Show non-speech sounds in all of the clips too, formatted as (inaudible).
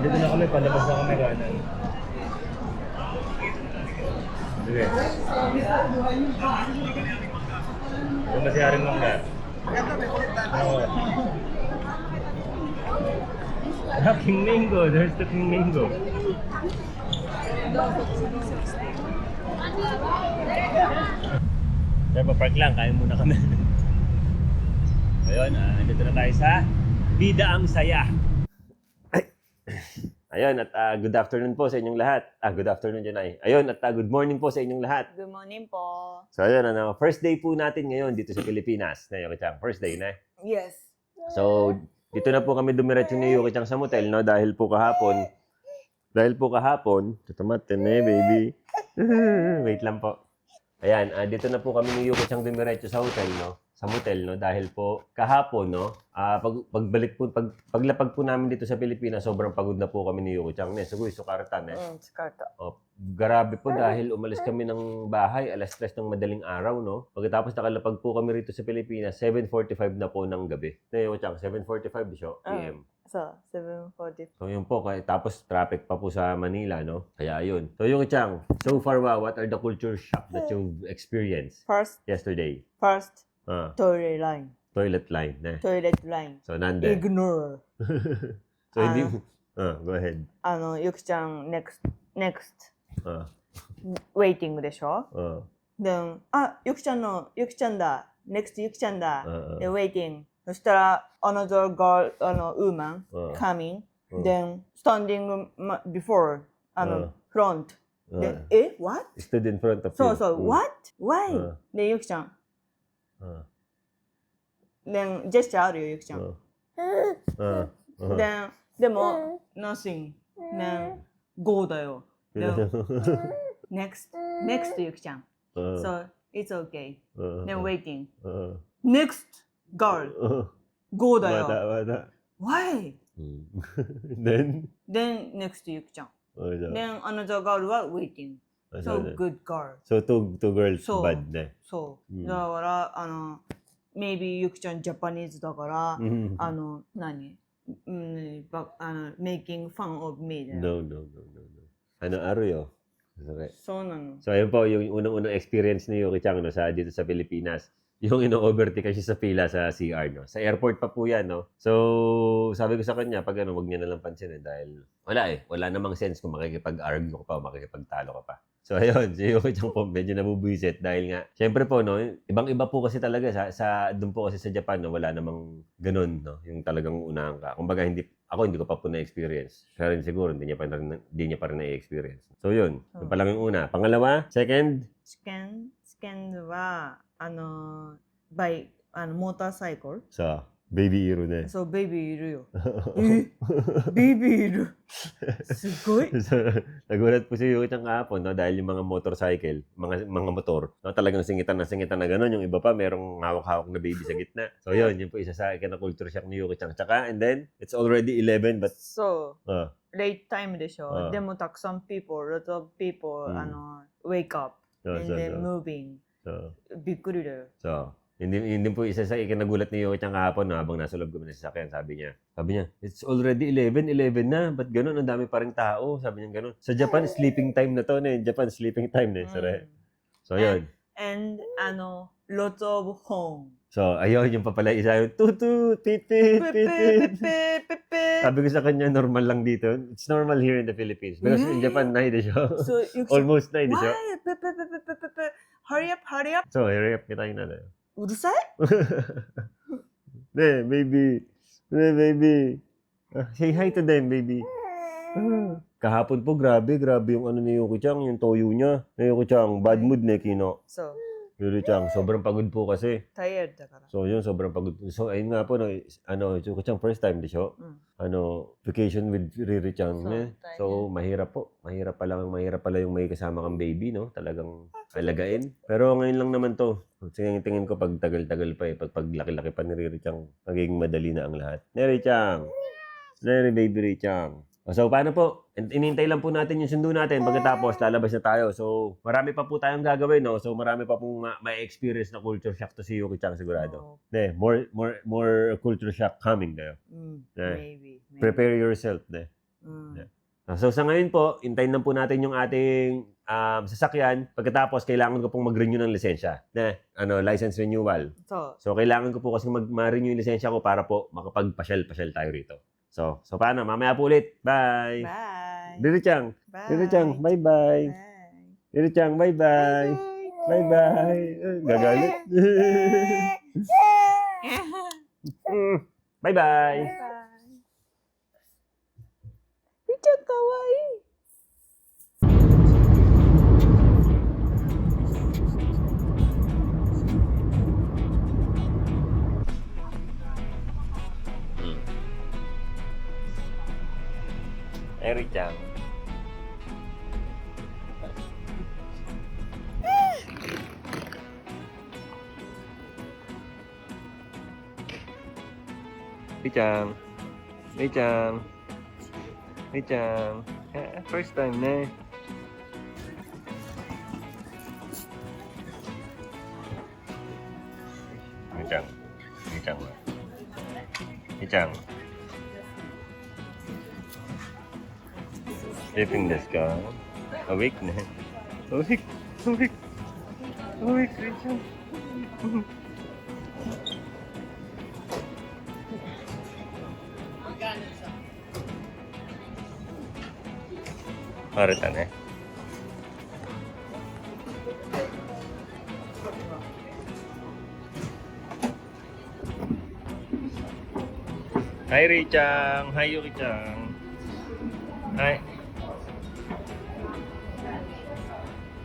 Dito na kami, palabas na kami kanan. Sige. Yung masyaring lang na. Oo. Ah, King Mingo. There's the King Mingo. Kaya pa-park lang, kaya muna kami. (laughs) Ayun, ah, nandito na tayo sa Bida ang Saya. Ay. (clears throat) Ayun, at ah, good afternoon po sa inyong lahat. Ah, good afternoon, Janay. Ayun, at ah, good morning po sa inyong lahat. Good morning po. So, ayun, ano, first day po natin ngayon dito sa Pilipinas. Na Yuki-chan, first day na. Yes. So, dito na po kami dumiretso ni Yuki-chan sa motel, no? Dahil po kahapon, dahil po kahapon, tutumate na eh, baby. (laughs) Wait lang po. Ayan, ah, dito na po kami ni Yuki-chan dumiretso sa hotel, no? sa motel no dahil po kahapon no uh, pag pagbalik po pag, paglapag po namin dito sa Pilipinas sobrang pagod na po kami ni Yuko Chang ne sugoy sukarta ne mm, sukarta oh, grabe po dahil umalis kami ng bahay alas 3 ng madaling araw no pagkatapos nakalapag po kami rito sa Pilipinas 7:45 na po ng gabi ne Yuko Chang 7:45 di ah, PM uh. So, 7.40. So, yun po. Kaya, tapos, traffic pa po sa Manila, no? Kaya, yun. So, yung Chang, so far, what are the culture shock that hmm. you've experienced? First. Yesterday. First, Ah, toilet line. toilet line, na. Toilet line. So, nande. Ignore. so, hindi, ah, go ahead. あの、ゆきちゃん、next, next, Ah, waiting でしょ ah, で、あ、ゆきちゃんの、ゆきちゃんだ。next ゆきちゃんだ。 ah, で、 ah, waiting. そしたら、another girl, あの、woman, ah, coming. うん then, standing ma- before, あの、うん front. ah. で、え what? stood in front of そう you. そう、 Mm. what? Why? うんで、ゆきちゃん。 Ah, then, ジェスチャーあるよ、ゆきちゃん。ah, ah, ah. then, でも、nothing. then, go だよ。で next, next ゆきちゃん。Ah, so, it's okay. ah, then, waiting. ah, next girl, ah. go だよ。why? Mm. Then, then, next ゆきちゃん。oh, then, another girl は waiting. ah, so, so, good girl. so two, two girls So, bad na. そう。うんだから、あの、maybe ゆきちゃんジャパニーズだから、 Mhm. あの、何うん、ばあの、(laughs) making fun of me だよ。 No, no, no, no, no. Ano, Arroyo? Okay. そうなの。 So, ayun po, yung unang-unang experience ni Yuki Chang no, sa, dito sa Pilipinas. yung ino-overtake kasi sa pila sa CR, no? Sa airport pa po yan, no? So, sabi ko sa kanya, pag ano, wag niya nalang pansinin dahil wala eh. Wala namang sense kung makikipag-argue ka pa, makikipagtalo ka pa. So, (laughs) ayun, si Yoko Chang po medyo nabubuisit dahil nga, syempre po, no, ibang-iba po kasi talaga sa, sa doon po kasi sa Japan, no, wala namang ganun, no, yung talagang unahan ka. Kumbaga, hindi, ako hindi ko pa po na-experience. Siya rin siguro, hindi niya pa rin, hindi niya pa rin na-experience. So, yun, oh. yun pa lang yung una. Pangalawa, second? Second, second wa, diba? あの、バイ、あの、モーターサイクル sa Baby Hero na. そう、ベイビーいるよ。え(laughs) ベイビーいる。すごい。 so, (laughs) nagulat po si Yuki Chang kahapon, no, dahil yung mga motorcycle, mga mga motor, no, talagang singitan na singitan na gano'n. Yung iba pa, merong hawak-hawak na baby sa gitna. So, yun, (laughs) yun po isa sa culture shock ni Yuki Chang. Tsaka, and then, it's already 11, but, そう、 uh, レイトタイムでしょ。うんでも、たくさん people, lots of people, うんあの、wake up, so, and so, then so, moving. So, Big ko rin so hindi, hindi po isa sa eh, ikinagulat ni Yoke Chang kahapon no, habang nasa loob kami ng sasakyan. Sabi niya, sabi niya, it's already 11, 11 na. Ba't ganun? Ang dami pa rin tao. Sabi niya ganun. Sa Japan, sleeping time na to. Ne. Japan, sleeping time na. Mm. So, yun. And, ano, lots of home. So, ayun, yung papala isa yung tutu, titit, titit. Sabi ko sa kanya, normal lang dito. It's normal here in the Philippines. Because in Japan, nahi de siya. So, Almost nahi de siya. Why? Pe, pe, pe, pe, pe, pe, pe. Hurry up, hurry up. So, hurry up kita na. うるさい ne, baby. Ne, baby. Ah, say hi to them, baby. Ah. Kahapon po, grabe, grabe yung ano ni Yuki Chang, yung toyo niya. Na Yuki Chang, bad mood ne, Kino. そ Yuri Chang, sobrang pagod po kasi. Tired na. So yun, sobrang pagod. So ayun nga po, no, ano, ko siyang first time di siya. Mm. Ano, vacation with Riri Chang. So, eh. so mahirap po. Mahirap pala, mahirap pala yung may kasama kang baby, no? Talagang alagain. Pero ngayon lang naman to. Tingin, tingin ko pag tagal-tagal pa eh, pag paglaki-laki pa ni Riri Chang, magiging madali na ang lahat. Riri Chang! Riri baby Riri Chang! So, paano po? Inintay lang po natin yung sundo natin. Pagkatapos, lalabas na tayo. So, marami pa po tayong gagawin, no? So, marami pa pong ma- may experience na culture shock to si Yuki Chang sigurado. Oh. Ne, more, more, more culture shock coming kayo. Mm, maybe, maybe. Prepare yourself, ne. Mm. ne. Ah, so, sa ngayon po, intayin lang po natin yung ating um, sasakyan. Pagkatapos, kailangan ko pong mag-renew ng lisensya. Ne, ano, license renewal. So, so kailangan ko po kasi mag-renew yung lisensya ko para po makapag-pasyal-pasyal tayo rito. So, so paano? Mamaya po ulit. Bye! bye. Diri Chang! Bye. Diri Chang! Bye-bye! Bye. Diri Chang! Bye-bye! Bye-bye! Eh, Gagalit. (laughs) (laughs) Bye-bye! Eric Chang. Hey Chang. Hey Chang. Hey Chang. Eh, First time na eh. Hey Chang. Hey Chang. Hey Chang. Sleeping this ka? Awake na. Awake. Awake. Awake, Rachel. Parang eh. Hi, Richang. Hi, Yuki-chan. Hi.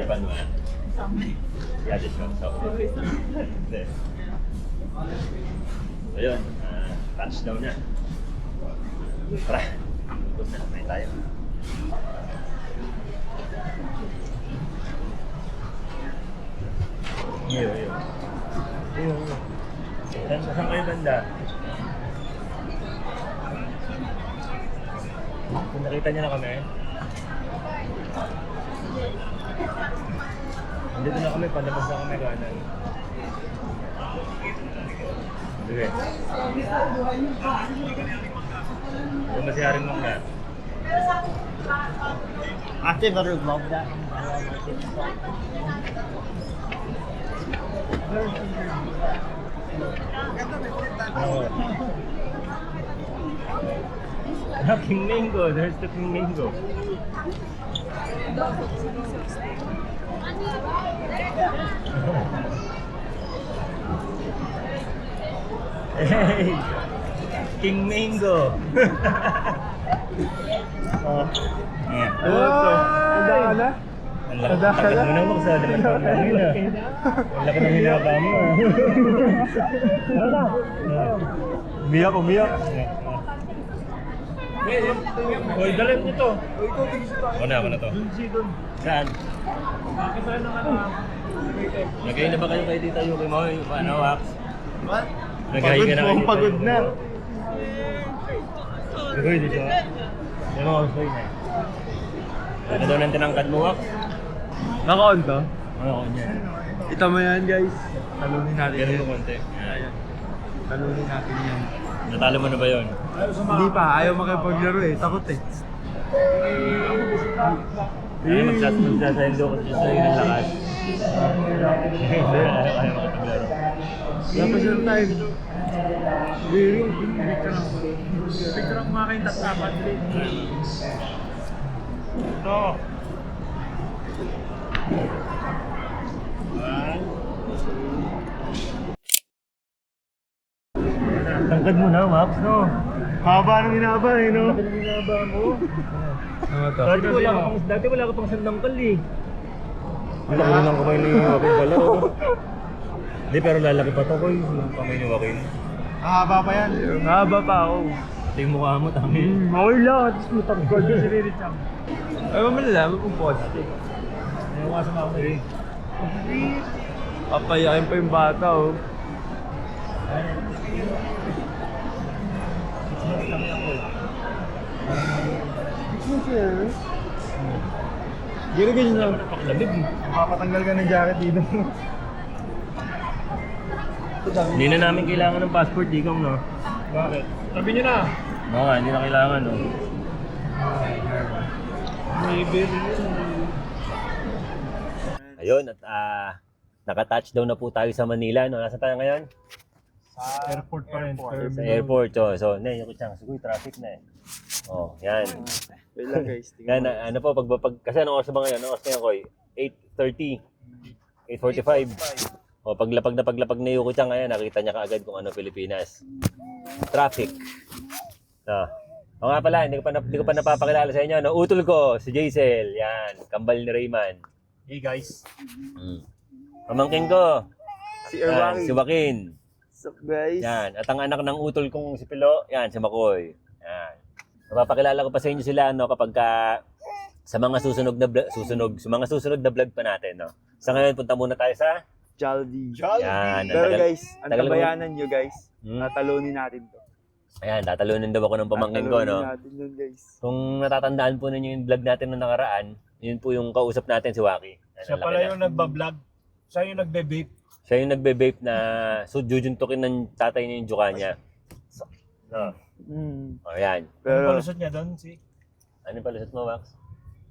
ジャパンのは嫌でしょ。そう。ね。Ayun, ah, touchdown na. Tara, ikot na. May tayo. Iyo, iyo. Iyo, iyo. Saan, saan kayo banda? Kung nakita niyo na kami, Nandito na kami, palabas na kami kanan. Sige. Yung ba si Haring Mangga? Ate, baru vlog na. Oo. Ah, King Mango. There's the King Mango. Hey! (laughs) King Mango! (laughs) oh. Yeah. Handa ka na? Ang laki ang laki mo naman sa limang (laughs) taon namin ah. Ang laki ng hinaba mo ah. Tara na. Umiyak, umiyak. Hoy, dalit nito. Ako na, ako na to. Saan? Nagay na ba kayo kay Tita Yuki mo? Yung ano, wax? What? Nagay ka na kay Tita Pagod Yuki na. mo? Uy, di siya. Yan mo, uy na. Ano daw ng tinangkad mo, wax? Naka-on to? Ano ko niya? Ito mo yan guys. Talunin natin Ganun mo yan. konti. Ayan. Talunin natin yan. Natalo mo na ba yun? Hindi pa, ayaw makipaglaro eh. Takot eh. Ay, magsas magsasayendo ko sa iyo ng lakas. Ayaw ayaw makapaglaro. Dapat siya tayo. Very picture lang. Picture lang mga kayong tatlapan. Ito. Tangkad mo na, Max, no? Haba nang inaba eh, no? Mo ginaba mo. Ano to? Dati wala ka pang, dati wala ka pang sandangkal eh. Wala ko ng kamay ni Joaquin pala. oh. Hindi, pero lalaki pa to ko yung kamay ni Joaquin. Haba pa yan. Haba pa ako. Ito yung mukha mo, tami. Hmm, okay lang. At least matangkol yung siniri Chang. Ay, malalaman kung positive. Nayawasan ako na eh. Papayakin pa yung bata, oh. Gino ganyan lang. Napakalamig. Makapatanggal ka ng jacket dito. Hindi na namin kailangan ng passport, di kang no? Bakit? Sabi niyo na. Oo nga, hindi na kailangan no. Maybe. Ayun, at ah, naka-touchdown na po tayo sa Manila. No? Nasaan tayo ngayon? Sa airport pa rin. Sa airport. So, so ne, yung kutsang, siguro traffic na eh. Oh, yan. Wait lang guys. (laughs) Yan, ah, ano po, pag, pag, kasi anong oras ba ngayon? Anong oras na yun, Koy? 8.30. 8.45. O, paglapag na paglapag na yung kutsang ngayon, nakita niya kaagad kung ano Pilipinas. Traffic. Ah. O nga pala, hindi ko pa, na, hindi ko pa napapakilala sa inyo. No? Utol ko, si Jaisel. Yan, kambal ni Rayman. Hey guys. Mm. Pamangkin ko. Si Yan, si Joaquin. What's up guys? Yan. At ang anak ng utol kong si Pilo, yan, si Makoy. Yan. Napapakilala ko pa sa inyo sila no kapag ka sa mga susunod na vlog, susunod, sa mga susunod na vlog pa natin, no. Sa ngayon punta muna tayo sa Jollibee. Yan. ang Pero tagal- guys, ang tagal tabayanan nyo guys, Hmm? natalunin natin to. Ayan, tatalunin daw ako ng pamangkin ko, Tatalunin no. natin yun guys. Kung natatandaan po ninyo yung vlog natin na nakaraan, yun po yung kausap natin si Waki. Yan, Siya ang laki pala na. yung nagbablog. Siya yung nagbe-vape. Siya yung nagbe-vape na so jujuntukin ng tatay niya yung juka niya. No. Hmm. O yan. Ano Pero, palusot niya doon? Si... Ano yung palusot mo, Max?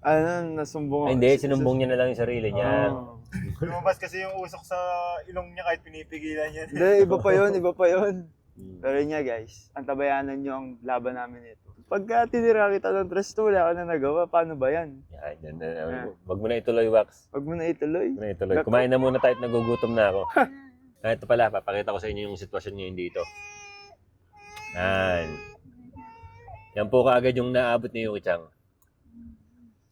ano, nasumbong Ay, hindi, sinumbong niya na lang yung sarili niya. Oh. Lumabas kasi yung usok sa ilong niya kahit pinipigilan niya. Hindi, iba pa yun, iba pa yun. Hmm. Pero yun nga guys, ang tabayanan nyo ang laban namin ito. Pagka tinira kita ng tres to, wala ka na nagawa, paano ba yan? Yan, yan, yan. Wag mo na ituloy, Wax. Huwag mo na ituloy. Wag mo na ituloy. Kumain na muna tayo at nagugutom na ako. (laughs) Ah, ito pala, papakita ko sa inyo yung sitwasyon ngayon dito. Yan. Yan po kaagad yung naabot ni Yuki Chang.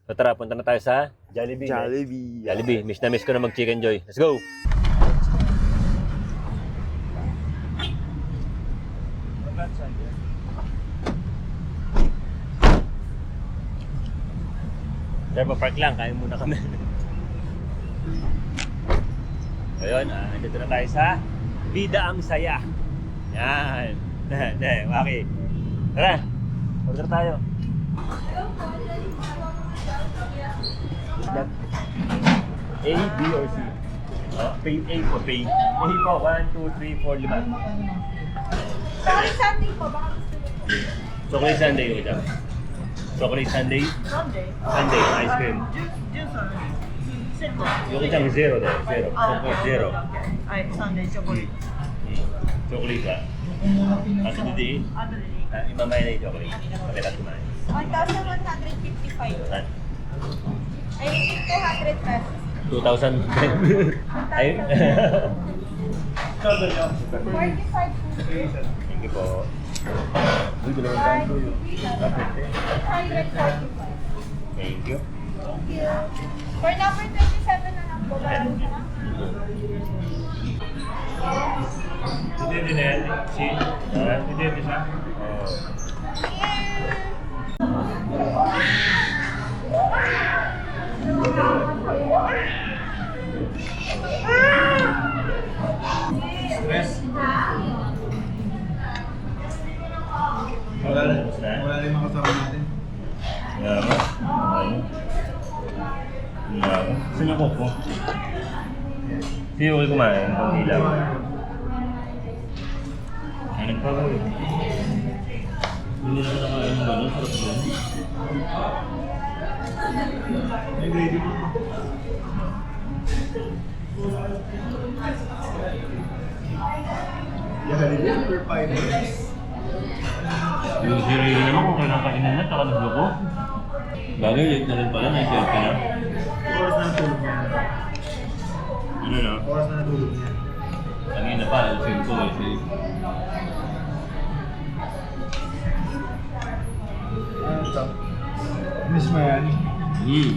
So tara, punta na tayo sa Jollibee. Jollibee. Jollibee. Miss na miss ko na mag Chicken Joy. Let's go! Sir, park lang. Kain muna kami. Ayun, ah, andito na tayo sa Bida ang Saya. Yan. (laughs) Waki. Tara, order tayo. That A, B, or C? Oh, pay A po, pay. A po, 1, 2, 3, 4, 5. Sorry, Sunday po. Baka gusto po. Chocolate sundae ko dyan. Chocolate sundae, Sunday? sundae, ice cream. Juice, juice or simple? Kitang zero daw, zero. Ah, Chocolate zero. okay. Ay, Sunday chocolate. Hmm. Chocolate ba? Kasi hindi, Ano rin? ah, imamaya na yung chocolate. Pakita kumain. 1,155. Saan? Ay, 200 pesos. 2,000. Ay. (laughs) 45 po. Thank you po. Uy, dalawang po yun. Bakit eh? 145. Thank you. Thank you. For number 27 na lang po. Bago na. Hindi din na yan. Si? Hindi din siya. Oh. Wala Sino ko kumain? Pang ilaw. Ay, nagpagawa eh. Hindi na nakakain ng gano'n. Sarap doon. Ay, ready mo. Yung si Ray naman kung kailan kainan na, tsaka nagloko. Bagay, late na rin pala, naisip ka na. Oras na niya. Ano no? Oras na natulog niya. Kanina pa, alasing ko eh. si- Ano ito? Miss mo yan? Hmm.